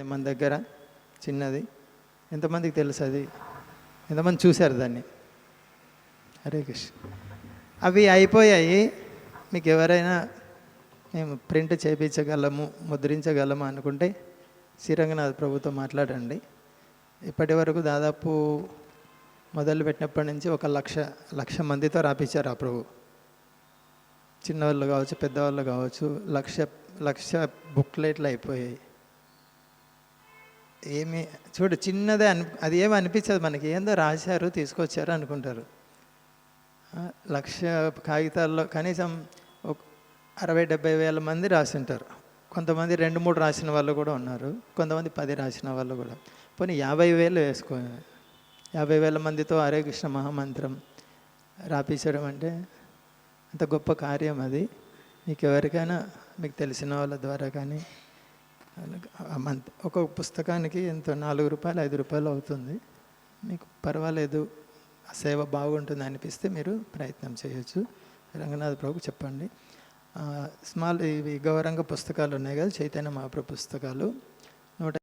మన దగ్గర? చిన్నది. ఎంతమందికి తెలుసు అది? ఎంతమంది చూశారు దాన్ని? హరే కృష్ణ. అవి అయిపోయాయి. మీకు ఎవరైనా మేము ప్రింట్ చేయించగలము ముద్రించగలము అనుకుంటే శ్రీరంగనాథ్ ప్రభుతో మాట్లాడండి. ఇప్పటి వరకు దాదాపు మొదలు పెట్టినప్పటి నుంచి ఒక లక్ష లక్ష మందితో రాపించారు ఆ ప్రభు. చిన్నవాళ్ళు కావచ్చు పెద్దవాళ్ళు కావచ్చు లక్ష లక్ష బుక్లెట్లు అయిపోయాయి. ఏమి చూడు చిన్నదే అని అది ఏమి అనిపించదు మనకి. ఏందో రాశారు తీసుకొచ్చారు అనుకుంటారు. లక్ష కాగితాల్లో కనీసం ఒక అరవై డెబ్బై వేల మంది రాసింటారు. కొంతమంది రెండు మూడు రాసిన వాళ్ళు కూడా ఉన్నారు. కొంతమంది పది రాసిన వాళ్ళు కూడా. పోనీ యాభై వేలు వేసుకో. యాభై వేల మందితో హరే కృష్ణ మహామంత్రం రాపించడం అంటే అంత గొప్ప కార్యం అది. మీకు ఎవరికైనా మీకు తెలిసిన వాళ్ళ ద్వారా కానీ మంత్ ఒక పుస్తకానికి ఎంత నాలుగు రూపాయలు ఐదు రూపాయలు అవుతుంది. మీకు పర్వాలేదు. ఆ సేవ బాగుంటుంది అనిపిస్తే మీరు ప్రయత్నం చేయొచ్చు. రంగనాథ్ ప్రభుకు చెప్పండి. స్మాల్ ఇవి గౌరంగ పుస్తకాలు ఉన్నాయి కదా చైతన్య మహాప్రభు పుస్తకాలు.